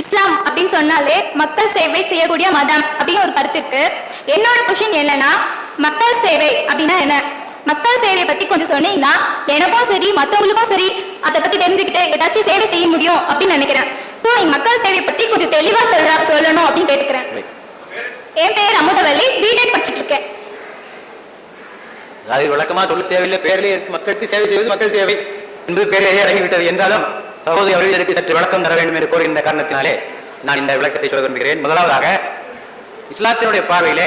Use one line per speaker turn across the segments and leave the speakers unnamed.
இஸ்லாம் அப்படின்னு சொன்னாலே மக்கள் சேவை செய்யக்கூடிய மதம் அப்படின்னு ஒரு கருத்து இருக்கு. என்னோட கொஷின் என்னன்னா மக்கள் சேவை அப்படின்னா என்ன? மக்கள் சேவையை பத்தி கொஞ்சம் சொன்னீங்கன்னா எனக்கும் சரி மத்தவங்களுக்கும் சரி அதை பத்தி தெரிஞ்சுக்கிட்டு ஏதாச்சும் சேவை செய்ய முடியும் அப்படின்னு நினைக்கிறேன். சோ நீங்க மக்கள் சேவையை பத்தி கொஞ்சம் தெளிவா சொல்ற சொல்லணும் அப்படின்னு கேட்டுக்கிறேன். என் பேர் அமுதவல்லி பிடெக் படிச்சுட்டு இருக்கேன்.
அது விளக்கமா சொல்ல தேவையில்லை. பேரிலே மக்களுக்கு சேவை செய்வது மக்கள் சேவை. என்பது பேரிலேயே அடங்கிவிட்டது. என்றாலும் சகோதரி அவர்களுக்கு சற்று விளக்கம் தர வேண்டும் என்று கோருகின்ற காரணத்தினாலே நான் இந்த விளக்கத்தை சொல்ல விரும்புகிறேன். முதலாவதாக இஸ்லாத்தினுடைய பார்வையிலே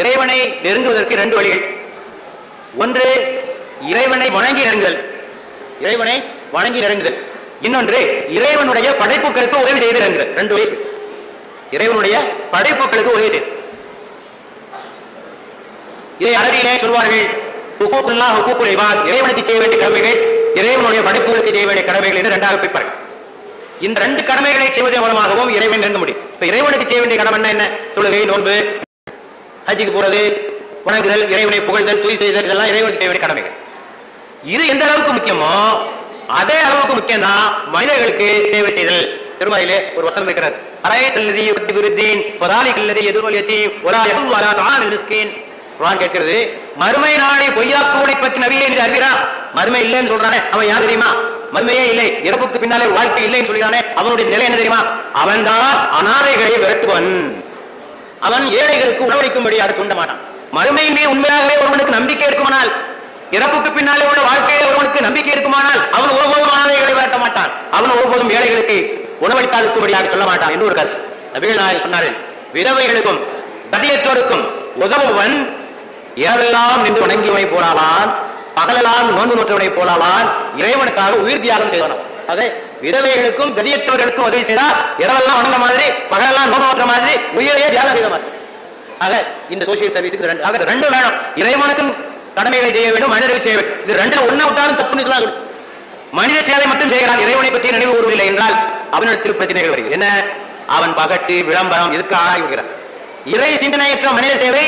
இறைவனை நெருங்குவதற்கு இரண்டு வழிகள். ஒன்று இறைவனை வணங்கி நெருங்குதல். இறைவனை வணங்கி நெருங்குதல். இன்னொன்று இறைவனுடைய படைப்புகளுக்கு உதவி செய்து நெருங்குதல். ரெண்டு வழி. இறைவனுடைய படைப்புகளுக்கு உதவி செய்து இதை அரபியிலே சொல்வார்கள் இறைவனுக்கு செய்ய வேண்டிய கடமைகள் இறைவனுடைய படைப்புகளுக்கு செய்ய வேண்டிய கடமைகள் என்று ரெண்டாக பிரிப்பார்கள் இந்த ரெண்டு கடமைகளை செய்வதன் மூலமாகவும் இறைவன் நெருங்க முடியும். இப்ப இறைவனுக்கு செய்ய வேண்டிய கடமை என்ன? தொழுகை நோன்பு ஹஜ்ஜுக்கு போறது வணங்குதல் இறைவனை புகழ்தல் தூய் செய்தல் இதெல்லாம் இறைவனுக்கு செய்ய வேண்டிய கடமைகள். இது எந்த அளவுக்கு முக்கியமோ அதே அளவுக்கு முக்கியம் தான் மனிதர்களுக்கு சேவை செய்தல். திருமலையிலே ஒரு வசனம் இருக்கிறது. அரையத்தல்லதி யுக்தி விருத்தீன் பதாலிகல்லதி எதிர்வலியத்தி ஒரா யகுல் வலா தானில் குரான் கேட்கிறது மறுமை நாளை பொய்யாக்குவனை பற்றி நபியே என்று அறிகிறான் மறுமை இல்லைன்னு சொல்றானே அவன் யார் தெரியுமா? மறுமையே இல்லை இறப்புக்கு பின்னாலே ஒரு வாழ்க்கை இல்லைன்னு சொல்கிறானே அவனுடைய நிலை என்ன தெரியுமா? அவன்தான் அனாதைகளை விரட்டுவன் அவன் ஏழைகளுக்கு உணவளிக்கும்படி அது தூண்ட மாட்டான். மறுமையின் உண்மையாகவே ஒருவனுக்கு நம்பிக்கை இருக்குமானால்? இறப்புக்கு பின்னாலே உள்ள வாழ்க்கையில் ஒருவனுக்கு நம்பிக்கை இருக்குமானால் அவன் ஒருபோதும் அனாதைகளை விரட்ட மாட்டான். அவன் ஒருபோதும் ஏழைகளுக்கு உணவளித்தாதுக்கும்படியாக சொல்ல மாட்டான். என்று ஒரு கருத்து. நபிகள் நாயகம் சொன்னார்கள் விதவைகளுக்கும் பதியத்தோருக்கும் உதவுவன் இரவெல்லாம் நின்று வணங்கியவனை போலாவான் பகலெல்லாம் நோன்பு நோற்றவனை போலாவான் இறைவனுக்காக உயிர் தியாகம் செய்தவன் அதே விதவைகளுக்கும் கதியற்றவர்களுக்கும் உதவி செய்தால் இரவெல்லாம் வணங்க மாதிரி பகலெல்லாம் நோன்பு நோற்ற மாதிரி உயிரையே தியாகம் செய்த மாதிரி. ஆக இந்த சோசியல் சர்வீஸுக்கு ரெண்டு ஆக ரெண்டு வேணும். இறைவனுக்கும் கடமைகளை செய்ய வேண்டும் மனிதர்கள் செய்ய வேண்டும். இது ரெண்டுல ஒண்ணா விட்டாலும் தப்புன்னு சொல்லாது மனித சேவை மட்டும் செய்கிறான் இறைவனை பற்றி நினைவு கூறுவதில்லை என்றால் அவனிடத்தில் பிரச்சனைகள் வருகிறது. என்ன? அவன் பகட்டு விளம்பரம் இதுக்கு ஆகிவிடுகிறான் இறை சிந்தனையற்ற மனித சேவை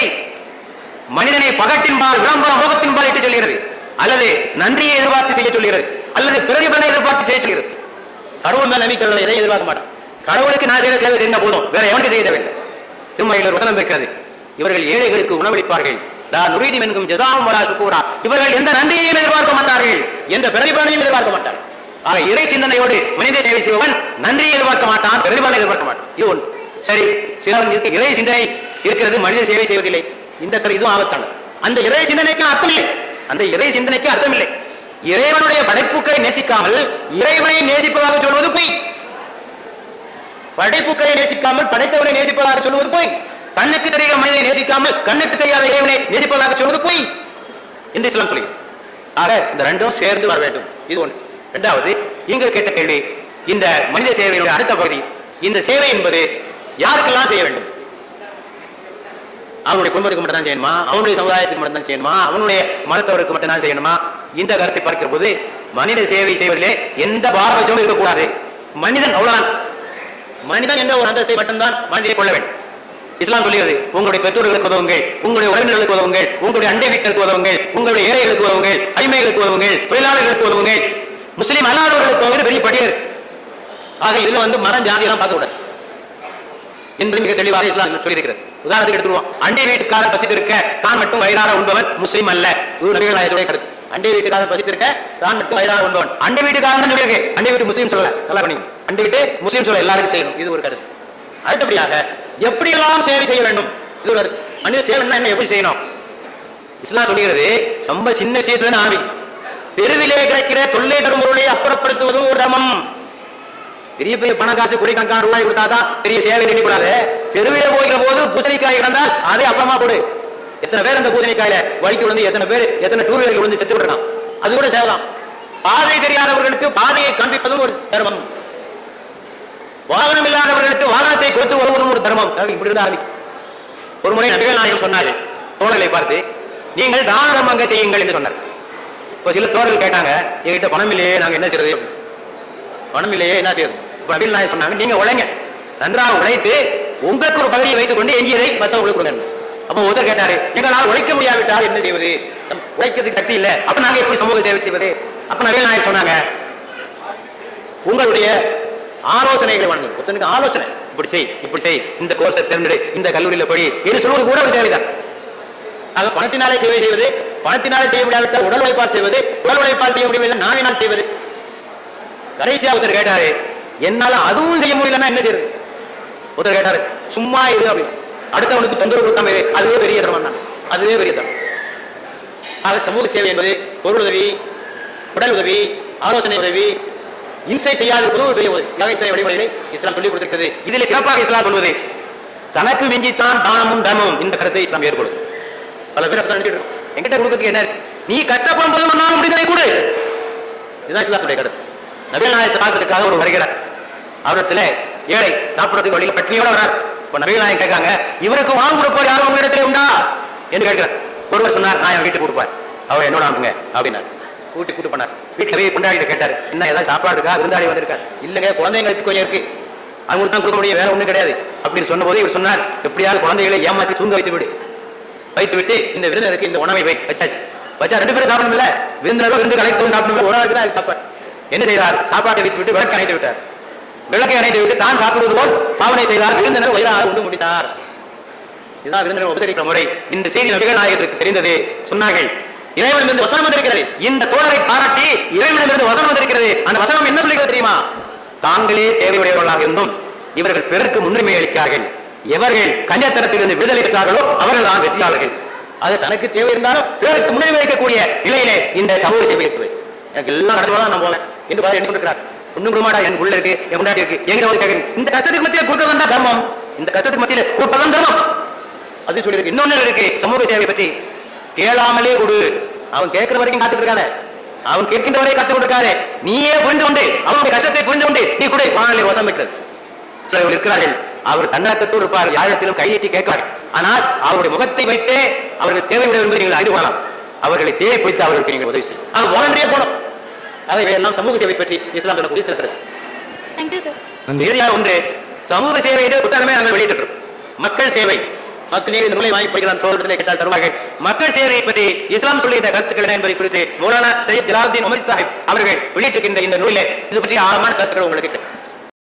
மனிதனை பகட்டின்பால் விளம்பரம் மோகத்தின்பால் இட்டு சொல்கிறது. அல்லது நன்றியை எதிர்பார்த்து செய்ய சொல்கிறது. அல்லது பிரதிபலனை எதிர்பார்த்து செய்ய சொல்கிறது. கடவுள் மேல் நம்பிக்கை இதை எதிர்பார்க்க மாட்டான்? கடவுளுக்கு நான் செய்த சேவை தெரிந்த போதும். வேற எவனுக்கு செய்ய தேவையில்லை. திருமலையில் வசனம் இருக்கிறது இவர்கள் ஏழைகளுக்கு உணவளிப்பார்கள். லா நுரீதி என்கும் ஜெசாவும் வரா சுக்கூரா இவர்கள் எந்த நன்றியையும் எதிர்பார்க்க மாட்டார்கள். எந்த பிரதிபலனையும் எதிர்பார்க்க மாட்டார்கள். ஆக இறை சிந்தனையோடு மனித சேவை செய்வன் நன்றியை எதிர்பார்க்க மாட்டான் பிரதிபலனை எதிர்பார்க்க மாட்டான். இது ஒன்று. சரி சிலர் இறை சிந்தனை இருக்கிறது மனித சேவை செய்வதில்லை. இந்த கரு இதுவும் ஆபத்தானது. அந்த இறை சிந்தனைக்கு அர்த்தம் இல்லை அந்த இறை சிந்தனைக்கு அர்த்தம் இல்லை இறைவனுடைய படைப்புகளை நேசிக்காமல் இறைவனை நேசிப்பதாக சொல்வது பொய். படைப்புகளை நேசிக்காமல் படைத்தவனை நேசிப்பதாக சொல்வது பொய். கண்ணுக்கு தெரிகிற மனிதனை நேசிக்காமல் கண்ணுக்கு தெரியாத இறைவனை நேசிப்பதாக சொல்வது பொய். என்று இஸ்லாம் சொல்லுகிறது ஆக இந்த ரெண்டும் சேர்ந்து வர வேண்டும். இது ஒன்று. இரண்டாவது நீங்கள் கேட்ட கேள்வி இந்த மனித சேவையுடைய அடுத்த பகுதி இந்த சேவை என்பது யாருக்கெல்லாம் செய்ய வேண்டும்? அவனுடைய குடும்பத்துக்கு மட்டும் தான் செய்யணுமா? அவனுடைய சமுதாயத்துக்கு மட்டும் தான் செய்யணுமா? அவனுடைய மதத்தவருக்கு மட்டும் தான் செய்யணுமா? இந்த கருத்தை பார்க்கிற போது மனித சேவை செய்வதிலே எந்த பாரபட்சமும் இருக்கக்கூடாது. மனிதன் அவ்வளவுதான். மனிதன் என்ற ஒரு அந்தஸ்தை மட்டும்தான் மனிதனை கொள்ள வேண்டும். இஸ்லாம் சொல்லுகிறது உங்களுடைய பெற்றோர்களுக்கு உதவுங்கள் உங்களுடைய உறவினர்களுக்கு உதவுங்கள் உங்களுடைய அண்டை வீட்டருக்கு உதவுங்கள் உங்களுடைய ஏழைகளுக்கு உதவுங்கள் அடிமைகளுக்கு உதவுங்கள் தொழிலாளர்களுக்கு உதவுங்கள் முஸ்லீம் அல்லாதவர்களுக்கு உதவுங்கள் பெரிய படியர் ஆக இதுல வந்து மரம் ஜாதி எல்லாம் என்று மிக தெளிவாக இஸ்லாம் சொல்லியிருக்கிறது. உதாரணத்துக்கு எடுத்துருவோம் அண்டை வீட்டுக்காரர் பசித்திருக்க தான் மட்டும் வயிறார உண்பவன் முஸ்லீம் அல்ல. இது நபிகள் நாயகத்துடைய கருத்து. அண்டை வீட்டுக்காரர் பசித்திருக்க தான் மட்டும் வயிறார உண்பவன். அண்டை வீட்டுக்காரன் சொல்லியிருக்கு. அண்டை வீட்டு முஸ்லீம் சொல்லல. நல்லா பண்ணி அண்டை வீட்டு முஸ்லீம் சொல்ல எல்லாருக்கும் செய்யணும். இது ஒரு கருத்து. அடுத்தபடியாக எப்படியெல்லாம் சேவை செய்ய வேண்டும்? இது ஒரு கருத்து. மனித சேவைன்னா என்ன? எப்படி செய்யணும்? இஸ்லாம் சொல்லுகிறது ரொம்ப சின்ன விஷயத்துல ஆவி தெருவிலே கிடைக்கிற தொல்லை தரும் பொருளை அப்புறப்படுத்துவதும் ஒரு தர்மம். பெரிய பெரிய பண காசு கோடிக்கணக்கான ரூபாய் கொடுத்தாதான் பெரிய சேவை நினைக்கூடாது தெருவில போகிற போது பூசணிக்காய் கிடந்தால் அதே அப்புறமா போடு. எத்தனை பேர் அந்த பூசணிக்காயில வழிக்கு விழுந்து எத்தனை பேர் எத்தனை டூ வீலர் விழுந்து செத்து விடுறான் அது கூட சேவலாம் பாதை தெரியாதவர்களுக்கு பாதையை காண்பிப்பதும் ஒரு தர்மம். வாகனம் இல்லாதவர்களுக்கு வாகனத்தை கொடுத்து வருவதும் ஒரு தர்மம். இப்படி இருந்தா ஆரம்பிக்கும். ஒரு முறை நபிகள் நாயகம் சொன்னாரு தோழர்களை பார்த்து நீங்கள் தான தர்மங்க செய்யுங்கள் என்று சொன்னார். இப்போ சில தோழர்கள் கேட்டாங்க என்கிட்ட பணம் இல்லையே நாங்க என்ன செய்யறது பணம் இல்லையே என்ன செய்யறது இப்ப நபிகள் சொன்னாங்க. நீங்க உழைங்க. நன்றாக உழைத்து உங்களுக்கு ஒரு பகுதியை வைத்துக் கொண்டு எஞ்சியதை மற்றவங்களுக்கு கொடுங்க அப்போ ஒருத்தர் கேட்டாரு எங்களால் உழைக்க முடியாவிட்டால் என்ன செய்வது? உழைக்கிறதுக்கு சக்தி இல்லை. அப்ப நாங்க எப்படி சமூக சேவை செய்வது? அப்ப நவீன நாயர் சொன்னாங்க உங்களுடைய ஆலோசனைகளை வழங்கும் ஒருத்தனுக்கு ஆலோசனை. இப்படி செய் இப்படி செய். இந்த கோர்ஸை தேர்ந்தெடு. இந்த கல்லூரியில படி என்று சொல்வது கூட ஒரு சேவைதான் ஆக பணத்தினாலே சேவை செய்வது பணத்தினாலே செய்ய முடியாவிட்டால் உடல் உழைப்பால் செய்வது உடல் உழைப்பால் செய்ய முடியவில்லை நாவினால் செய்வது. கடைசியா ஒருத்தர் கேட்டாரு என்னால அதுவும் செய்ய முடியலன்னா என்ன செய்யுது ஒருத்தர் கேட்டாரு சும்மா இரு அப்படின்னு. அடுத்தவனுக்கு தொந்தரவு கொடுக்காம அதுவே பெரிய தர்மம் தான். அதுவே பெரிய தர்மம். ஆக சமூக சேவை என்பது பொருள் உதவி உடல் உதவி ஆலோசனை உதவி இம்சை செய்யாத ஒரு பெரிய உதவி. நகைத்துறை வழிமுறைகளை இஸ்லாம் சொல்லிக் கொடுத்திருக்கிறது. இதில் சிறப்பாக இஸ்லாம் சொல்வது தனக்கு மிஞ்சித்தான் தானமும் தர்மமும் இந்த கருத்தை இஸ்லாம் ஏற்படுது பல பேர் அப்படி நினைச்சிட்டு எங்கிட்ட என்கிட்ட கொடுக்கறதுக்கு என்ன இருக்கு? நீ கட்டப்படும் போது நானும் முடிந்ததை கொடு. இதுதான் இஸ்லாத்துடைய கருத்து. நவீன நாயத்தை பார்க்கறதுக்காக ஒரு வருகிறார் அவரிடத்துல ஏழை சாப்பிடறதுக்கு வழியில் பட்டினியோட வரார் இப்ப நபிகள் நாயகம் கேட்காங்க இவருக்கு வாங்க கொடுப்பார் யாரும் உங்க இடத்துல உண்டா? என்று கேட்கிறார். ஒருவர் சொன்னார் நான் என் வீட்டுக்கு கொடுப்பார் அவர் என்னோட அனுப்புங்க அப்படின்னாரு. கூட்டி கூட்டு பண்ணார் வீட்டுல போய் கொண்டாடிட்டு கேட்டார் என்ன ஏதாவது சாப்பாடு இருக்கா? விருந்தாடி வந்திருக்கார். இல்லங்க குழந்தைங்களுக்கு கொஞ்சம் இருக்கு. அவங்களுக்கு தான் கொடுக்க முடியும் வேற ஒண்ணும் கிடையாது. அப்படின்னு சொன்னபோது இவர் சொன்னார் எப்படியாவது குழந்தைகளை ஏமாற்றி தூங்க வைத்து விடு. வைத்து விட்டு இந்த விருந்தினருக்கு இந்த உணவை வை. வச்சாச்சு. வச்சா ரெண்டு பேரும் சாப்பிடணும்ல? விருந்தினரும் விருந்து கலைத்து சாப்பிடணும் ஒரு ஆளுக்கு தான் சாப்பாடு. என்ன செய்தார்? சாப்பாட்டை வைத்து விட்டு விளக்கு அணைத்து விட்டார். விளக்கை அணைத்து விட்டு தான் சாப்பிடுவது போல் பாவனை செய்தார். விருந்தினர் வயிறாறு உண்டு முடித்தார். இதுதான் விருந்தினர் உபசரிக்கிற முறை. இந்த செய்தி நபிகள் நாயகத்திற்கு தெரிந்தது. சொன்னார்கள் இருந்து வசனம் வந்திருக்கிறது. இந்த தோழரை பாராட்டி இறைவனிலிருந்து வசனம் வந்திருக்கிறது. அந்த வசனம் என்ன சொல்லுகிறது தெரியுமா? தாங்களே தேவையுடையவர்களாக இருந்தும் இவர்கள் பிறருக்கு முன்னுரிமை அளிக்கிறார்கள். எவர்கள் கன்னியத்தனத்திலிருந்து விடுதலை பெற்றார்களோ அவர்கள் தான் வெற்றியாளர்கள். அது தனக்கு தேவை இருந்தாலும் பிறருக்கு முன்னுரிமை அளிக்கக்கூடிய நிலையிலே இந்த சமூக சேவை எனக்கு எல்லாம் நடத்துவதா நான் போவேன். என்று பதில் எண்ணிக்கொண்டிருக்கிறார். ஒண்ணும் கொடுமாடா என் உள்ள இருக்கு என் முன்னாடி இருக்கு எங்க வந்து கேட்கிறேன் இந்த கஷ்டத்துக்கு மத்தியில தான் தர்மம் இந்த கஷ்டத்துக்கு மத்தியில கொடுப்பதான் தர்மம். அது சொல்லியிருக்கு. இன்னொன்னு இருக்கு சமூக சேவை பற்றி கேளாமலே கொடு. அவன் கேட்கிற வரைக்கும் காத்துட்டு இருக்காத. அவன் கேட்கின்ற வரை நீயே புரிந்து கொண்டு அவனுடைய கஷ்டத்தை புரிந்து கொண்டு நீ கூட. வானிலை வசம் பெற்றது. சிலர்கள் இருக்கிறார்கள். அவர் தன்னடக்கத்தோடு இருப்பார் யாரிடத்திலும் கையெட்டி கேட்பார் ஆனால் அவருடைய முகத்தை வைத்தே அவர்கள் தேவையுடைய என்பதை நீங்கள் கொள்ளலாம். அவர்களை தேவை பிடித்து அவர்களுக்கு நீங்கள் உதவி செய்யும் அவர் வாலண்டியே போனோம் அதை எல்லாம் சமூக சேவை பற்றி இஸ்லாம் சொல்லக்கூடிய சில கருத்து இறுதியாக ஒன்று சமூக சேவை என்ற புத்தகமே நாங்கள் வெளியிட்டிருக்கிறோம். மக்கள் சேவை. மக்களே இந்த நூலை வாங்கி படிக்கிறான் சோதரத்திலே கேட்டால் தருவார்கள். மக்கள் சேவையை பற்றி இஸ்லாம் சொல்லுகின்ற கருத்துக்கள் என்ன என்பதை குறித்து மௌலானா சையத் ஜலாலுத்தீன் உமர் சாஹிப் அவர்கள் வெளியிட்டிருக்கின்ற இந்த நூலிலே இது பற்றி ஆழமான கருத்துக்கள் உங்களுக்கு